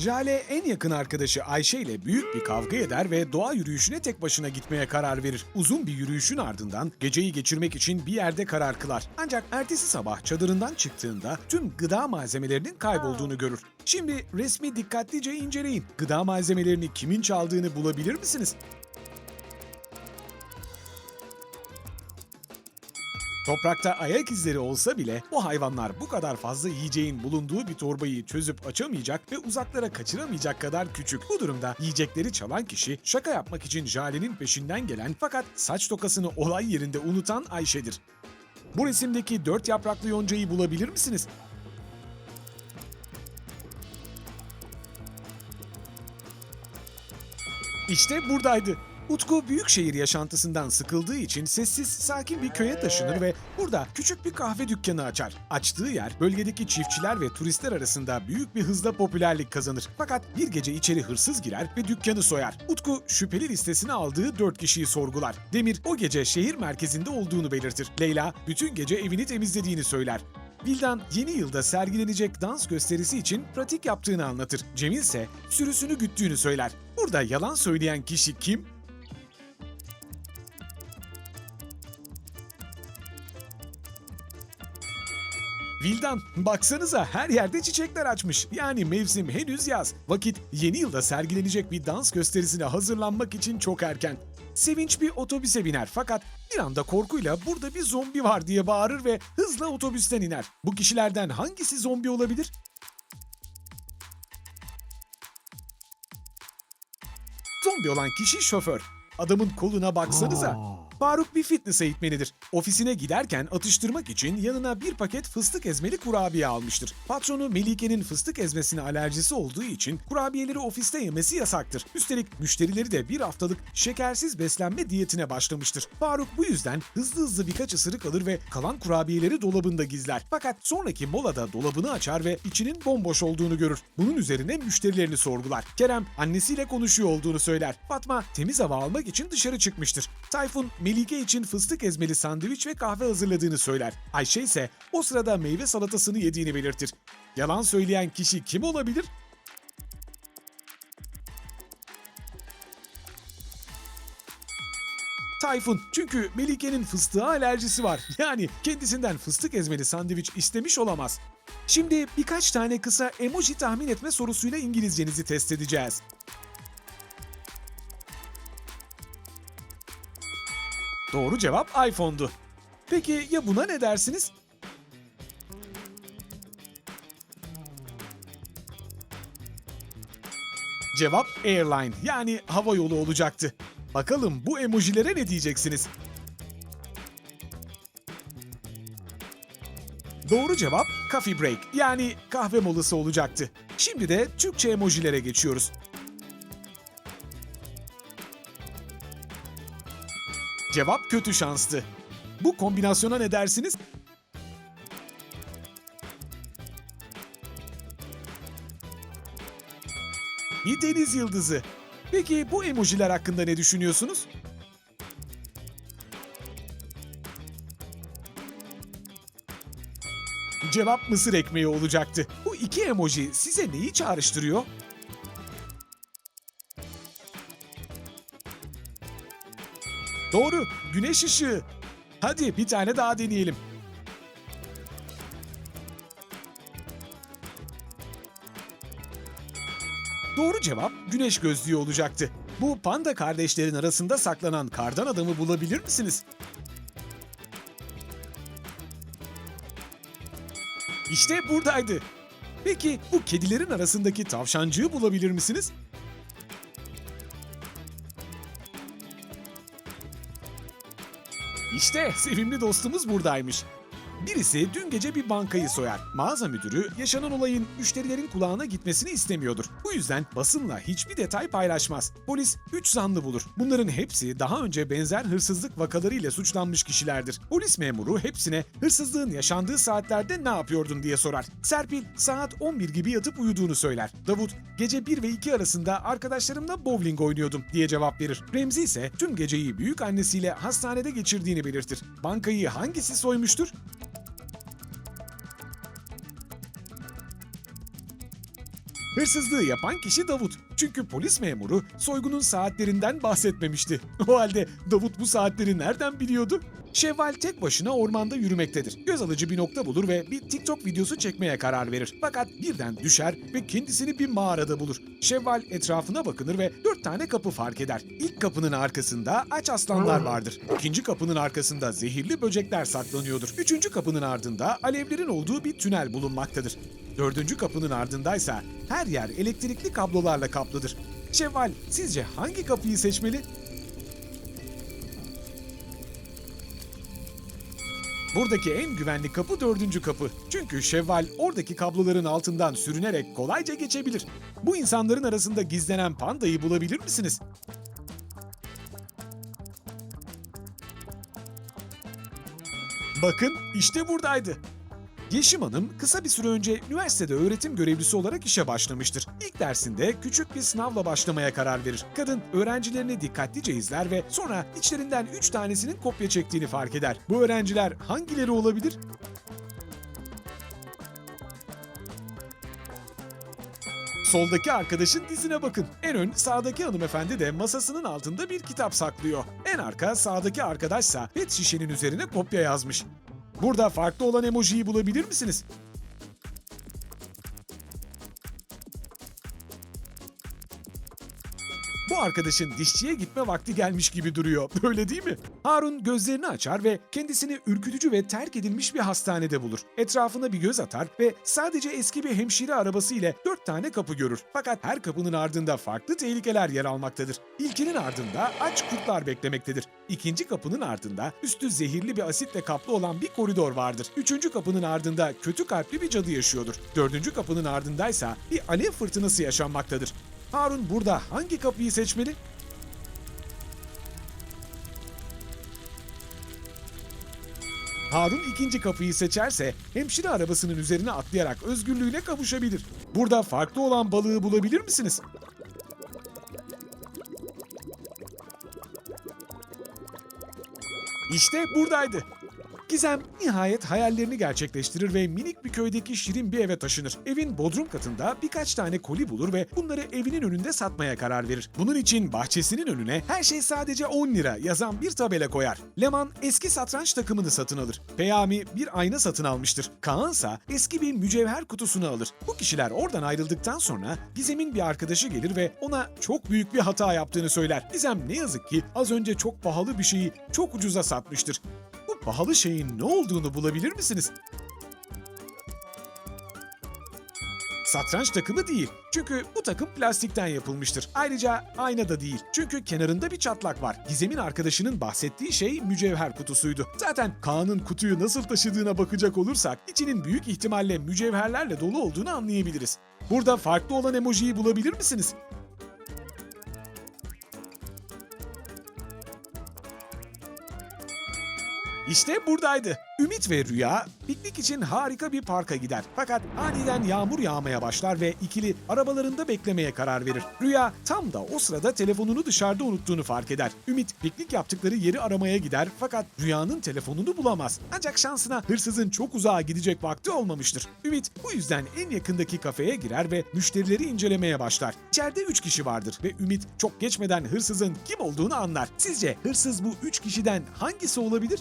Jale en yakın arkadaşı Ayşe ile büyük bir kavga eder ve doğa yürüyüşüne tek başına gitmeye karar verir. Uzun bir yürüyüşün ardından geceyi geçirmek için bir yerde karar kılar. Ancak ertesi sabah çadırından çıktığında tüm gıda malzemelerinin kaybolduğunu görür. Şimdi resmi dikkatlice inceleyin. Gıda malzemelerini kimin çaldığını bulabilir misiniz? Toprakta ayak izleri olsa bile o hayvanlar bu kadar fazla yiyeceğin bulunduğu bir torbayı çözüp açamayacak ve uzaklara kaçıramayacak kadar küçük. Bu durumda yiyecekleri çalan kişi şaka yapmak için Jale'nin peşinden gelen fakat saç tokasını olay yerinde unutan Ayşe'dir. Bu resimdeki dört yapraklı yoncayı bulabilir misiniz? İşte buradaydı. Utku büyük şehir yaşantısından sıkıldığı için sessiz, sakin bir köye taşınır ve burada küçük bir kahve dükkanı açar. Açtığı yer bölgedeki çiftçiler ve turistler arasında büyük bir hızla popülerlik kazanır. Fakat bir gece içeri hırsız girer ve dükkanı soyar. Utku şüpheli listesine aldığı dört kişiyi sorgular. Demir o gece şehir merkezinde olduğunu belirtir. Leyla bütün gece evini temizlediğini söyler. Vildan yeni yılda sergilenecek dans gösterisi için pratik yaptığını anlatır. Cemil ise sürüsünü güttüğünü söyler. Burada yalan söyleyen kişi kim? Vildan, baksanıza her yerde çiçekler açmış. Yani mevsim henüz yaz. Vakit yeni yılda sergilenecek bir dans gösterisine hazırlanmak için çok erken. Sevinç bir otobüse biner fakat bir anda korkuyla burada bir zombi var diye bağırır ve hızla otobüsten iner. Bu kişilerden hangisi zombi olabilir? Zombi olan kişi şoför. Adamın koluna baksanıza. Faruk bir fitness eğitmenidir. Ofisine giderken atıştırmak için yanına bir paket fıstık ezmeli kurabiye almıştır. Patronu Melike'nin fıstık ezmesine alerjisi olduğu için kurabiyeleri ofiste yemesi yasaktır. Üstelik müşterileri de bir haftalık şekersiz beslenme diyetine başlamıştır. Faruk bu yüzden hızlı hızlı birkaç ısırık alır ve kalan kurabiyeleri dolabında gizler. Fakat sonraki molada dolabını açar ve içinin bomboş olduğunu görür. Bunun üzerine müşterilerini sorgular. Kerem annesiyle konuşuyor olduğunu söyler. Fatma temiz hava almak için dışarı çıkmıştır. Tayfun Melike için fıstık ezmeli sandviç ve kahve hazırladığını söyler. Ayşe ise o sırada meyve salatasını yediğini belirtir. Yalan söyleyen kişi kim olabilir? Tayfun. Çünkü Melike'nin fıstığa alerjisi var. Yani kendisinden fıstık ezmeli sandviç istemiş olamaz. Şimdi birkaç tane kısa emoji tahmin etme sorusuyla İngilizcenizi test edeceğiz. Doğru cevap iPhone'du. Peki ya buna ne dersiniz? Cevap airline yani hava yolu olacaktı. Bakalım bu emojilere ne diyeceksiniz? Doğru cevap coffee break yani kahve molası olacaktı. Şimdi de Türkçe emojilere geçiyoruz. Cevap kötü şanstı. Bu kombinasyona ne dersiniz? Bir deniz yıldızı. Peki bu emojiler hakkında ne düşünüyorsunuz? Cevap mısır ekmeği olacaktı. Bu iki emoji size neyi çağrıştırıyor? Doğru, güneş ışığı. Hadi bir tane daha deneyelim. Doğru cevap güneş gözlüğü olacaktı. Bu panda kardeşlerin arasında saklanan kardan adamı bulabilir misiniz? İşte buradaydı. Peki bu kedilerin arasındaki tavşancığı bulabilir misiniz? İşte sevimli dostumuz buradaymış. Birisi dün gece bir bankayı soyar. Mağaza müdürü yaşanan olayın müşterilerin kulağına gitmesini istemiyordur. Bu yüzden basınla hiçbir detay paylaşmaz. Polis 3 zanlı bulur. Bunların hepsi daha önce benzer hırsızlık vakalarıyla suçlanmış kişilerdir. Polis memuru hepsine hırsızlığın yaşandığı saatlerde ne yapıyordun diye sorar. Serpil saat 11 gibi yatıp uyuduğunu söyler. Davut gece 1 ve 2 arasında arkadaşlarımla bowling oynuyordum diye cevap verir. Remzi ise tüm geceyi büyük annesiyle hastanede geçirdiğini belirtir. Bankayı hangisi soymuştur? Hırsızlığı yapan kişi Davut. Çünkü polis memuru soygunun saatlerinden bahsetmemişti. O halde Davut bu saatleri nereden biliyordu? Şevval tek başına ormanda yürümektedir. Göz alıcı bir nokta bulur ve bir TikTok videosu çekmeye karar verir. Fakat birden düşer ve kendisini bir mağarada bulur. Şevval etrafına bakınır ve dört tane kapı fark eder. İlk kapının arkasında aç aslanlar vardır. İkinci kapının arkasında zehirli böcekler saklanıyordur. Üçüncü kapının ardında alevlerin olduğu bir tünel bulunmaktadır. Dördüncü kapının ardındaysa her yer elektrikli kablolarla kaplıdır. Şevval sizce hangi kapıyı seçmeli? Buradaki en güvenli kapı dördüncü kapı. Çünkü Şevval oradaki kabloların altından sürünerek kolayca geçebilir. Bu insanların arasında gizlenen pandayı bulabilir misiniz? Bakın işte buradaydı. Yeşim Hanım kısa bir süre önce üniversitede öğretim görevlisi olarak işe başlamıştır. İlk dersinde küçük bir sınavla başlamaya karar verir. Kadın öğrencilerini dikkatlice izler ve sonra içlerinden 3 tanesinin kopya çektiğini fark eder. Bu öğrenciler hangileri olabilir? Soldaki arkadaşın dizine bakın. En ön sağdaki hanımefendi de masasının altında bir kitap saklıyor. En arka sağdaki arkadaşsa pet şişenin üzerine kopya yazmış. Burada farklı olan emojiyi bulabilir misiniz? Arkadaşın dişçiye gitme vakti gelmiş gibi duruyor. Öyle değil mi? Harun gözlerini açar ve kendisini ürkütücü ve terk edilmiş bir hastanede bulur. Etrafına bir göz atar ve sadece eski bir hemşire arabası ile dört tane kapı görür. Fakat her kapının ardında farklı tehlikeler yer almaktadır. İlkinin ardında aç kurtlar beklemektedir. İkinci kapının ardında üstü zehirli bir asitle kaplı olan bir koridor vardır. Üçüncü kapının ardında kötü kalpli bir cadı yaşıyordur. Dördüncü kapının ardındaysa bir alev fırtınası yaşanmaktadır. Harun burada hangi kapıyı seçmeli? Harun ikinci kapıyı seçerse hemşire arabasının üzerine atlayarak özgürlüğüne kavuşabilir. Burada farklı olan balığı bulabilir misiniz? İşte buradaydı. Gizem nihayet hayallerini gerçekleştirir ve minik bir köydeki şirin bir eve taşınır. Evin bodrum katında birkaç tane koli bulur ve bunları evinin önünde satmaya karar verir. Bunun için bahçesinin önüne her şey sadece 10 lira yazan bir tabela koyar. Leman eski satranç takımını satın alır. Peyami bir ayna satın almıştır. Kaan ise eski bir mücevher kutusunu alır. Bu kişiler oradan ayrıldıktan sonra Gizem'in bir arkadaşı gelir ve ona çok büyük bir hata yaptığını söyler. Gizem ne yazık ki az önce çok pahalı bir şeyi çok ucuza satmıştır. Pahalı şeyin ne olduğunu bulabilir misiniz? Satranç takımı değil. Çünkü bu takım plastikten yapılmıştır. Ayrıca ayna da değil. Çünkü kenarında bir çatlak var. Gizem'in arkadaşının bahsettiği şey mücevher kutusuydu. Zaten Kaan'ın kutuyu nasıl taşıdığına bakacak olursak içinin büyük ihtimalle mücevherlerle dolu olduğunu anlayabiliriz. Burada farklı olan emojiyi bulabilir misiniz? İşte buradaydı. Ümit ve Rüya piknik için harika bir parka gider. Fakat aniden yağmur yağmaya başlar ve ikili arabalarında beklemeye karar verir. Rüya tam da o sırada telefonunu dışarıda unuttuğunu fark eder. Ümit piknik yaptıkları yeri aramaya gider fakat Rüya'nın telefonunu bulamaz. Ancak şansına hırsızın çok uzağa gidecek vakti olmamıştır. Ümit bu yüzden en yakındaki kafeye girer ve müşterileri incelemeye başlar. İçeride 3 kişi vardır ve Ümit çok geçmeden hırsızın kim olduğunu anlar. Sizce hırsız bu 3 kişiden hangisi olabilir?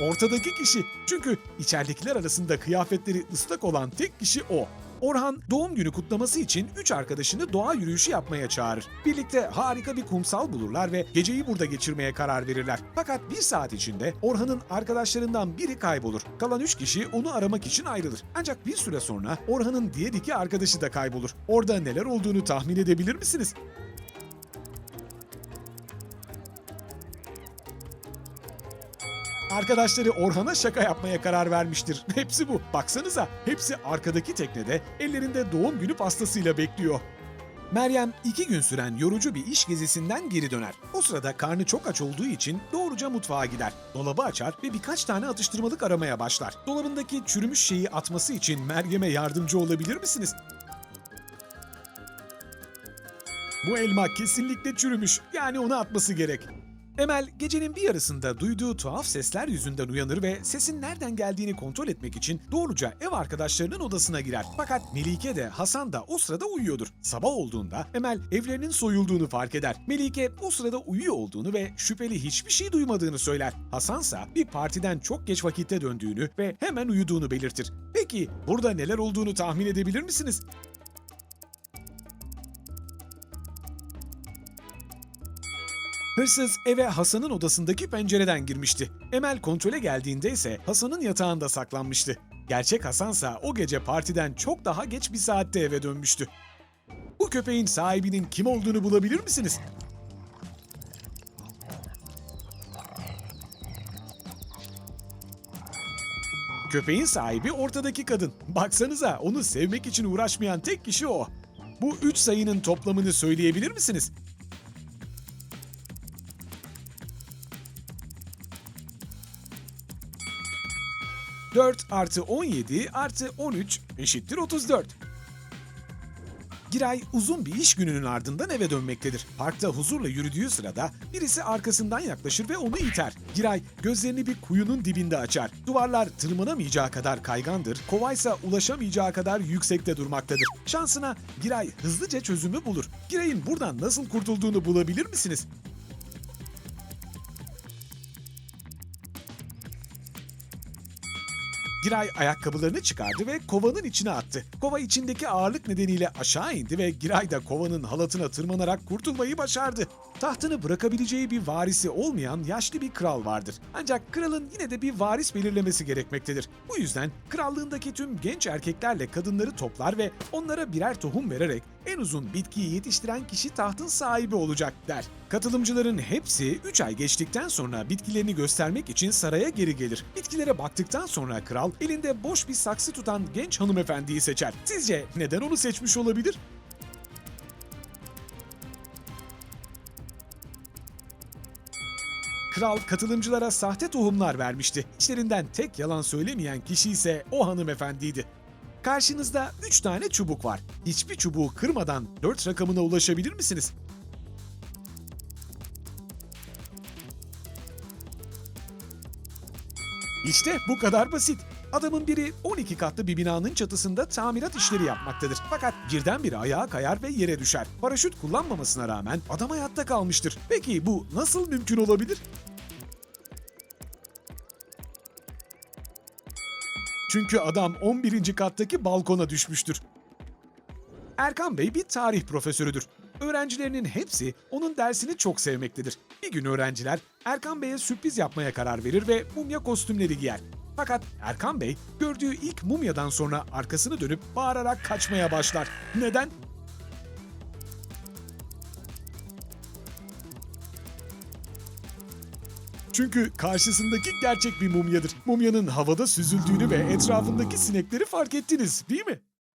Ortadaki kişi. Çünkü içeridekiler arasında kıyafetleri ıslak olan tek kişi o. Orhan doğum günü kutlaması için üç arkadaşını doğa yürüyüşü yapmaya çağırır. Birlikte harika bir kumsal bulurlar ve geceyi burada geçirmeye karar verirler. Fakat bir saat içinde Orhan'ın arkadaşlarından biri kaybolur. Kalan üç kişi onu aramak için ayrılır. Ancak bir süre sonra Orhan'ın diğer iki arkadaşı da kaybolur. Orada neler olduğunu tahmin edebilir misiniz? Arkadaşları Orhan'a şaka yapmaya karar vermiştir. Hepsi bu. Baksanıza hepsi arkadaki teknede ellerinde doğum günü pastasıyla bekliyor. Meryem iki gün süren yorucu bir iş gezisinden geri döner. O sırada karnı çok aç olduğu için doğruca mutfağa gider. Dolabı açar ve birkaç tane atıştırmalık aramaya başlar. Dolabındaki çürümüş şeyi atması için Meryem'e yardımcı olabilir misiniz? Bu elma kesinlikle çürümüş. Yani onu atması gerek. Emel gecenin bir yarısında duyduğu tuhaf sesler yüzünden uyanır ve sesin nereden geldiğini kontrol etmek için doğruca ev arkadaşlarının odasına girer. Fakat Melike de Hasan da o sırada uyuyordur. Sabah olduğunda Emel evlerinin soyulduğunu fark eder. Melike o sırada uyuyor olduğunu ve şüpheli hiçbir şey duymadığını söyler. Hasansa bir partiden çok geç vakitte döndüğünü ve hemen uyuduğunu belirtir. Peki burada neler olduğunu tahmin edebilir misiniz? Hırsız eve Hasan'ın odasındaki pencereden girmişti. Emel kontrole geldiğinde ise Hasan'ın yatağında saklanmıştı. Gerçek Hasansa o gece partiden çok daha geç bir saatte eve dönmüştü. Bu köpeğin sahibinin kim olduğunu bulabilir misiniz? Köpeğin sahibi ortadaki kadın. Baksanıza onu sevmek için uğraşmayan tek kişi o. Bu üç sayının toplamını söyleyebilir misiniz? 4 artı 17 artı 13 eşittir 34. Giray uzun bir iş gününün ardından eve dönmektedir. Parkta huzurla yürüdüğü sırada birisi arkasından yaklaşır ve onu iter. Giray gözlerini bir kuyunun dibinde açar. Duvarlar tırmanamayacağı kadar kaygandır, kovaysa ulaşamayacağı kadar yüksekte durmaktadır. Şansına Giray hızlıca çözümü bulur. Giray'ın buradan nasıl kurtulduğunu bulabilir misiniz? Giray ayakkabılarını çıkardı ve kovanın içine attı. Kova içindeki ağırlık nedeniyle aşağı indi ve Giray da kovanın halatına tırmanarak kurtulmayı başardı. Tahtını bırakabileceği bir varisi olmayan yaşlı bir kral vardır. Ancak kralın yine de bir varis belirlemesi gerekmektedir. Bu yüzden krallığındaki tüm genç erkeklerle kadınları toplar ve onlara birer tohum vererek en uzun bitkiyi yetiştiren kişi tahtın sahibi olacak der. Katılımcıların hepsi 3 ay geçtikten sonra bitkilerini göstermek için saraya geri gelir. Bitkilere baktıktan sonra kral elinde boş bir saksı tutan genç hanımefendiyi seçer. Sizce neden onu seçmiş olabilir? Kral katılımcılara sahte tohumlar vermişti. İçlerinden tek yalan söylemeyen kişi ise o hanımefendiydi. Karşınızda 3 tane çubuk var. Hiçbir çubuğu kırmadan 4 rakamına ulaşabilir misiniz? İşte bu kadar basit. Adamın biri 12 katlı bir binanın çatısında tamirat işleri yapmaktadır. Fakat birdenbire ayağa kayar ve yere düşer. Paraşüt kullanmamasına rağmen adam hayatta kalmıştır. Peki bu nasıl mümkün olabilir? Çünkü adam 11. kattaki balkona düşmüştür. Erkan Bey bir tarih profesörüdür. Öğrencilerinin hepsi onun dersini çok sevmektedir. Bir gün öğrenciler Erkan Bey'e sürpriz yapmaya karar verir ve mumya kostümleri giyer. Fakat Erkan Bey gördüğü ilk mumyadan sonra arkasını dönüp bağırarak kaçmaya başlar. Neden? Çünkü karşısındaki gerçek bir mumyadır. Mumyanın havada süzüldüğünü ve etrafındaki sinekleri fark ettiniz, değil mi?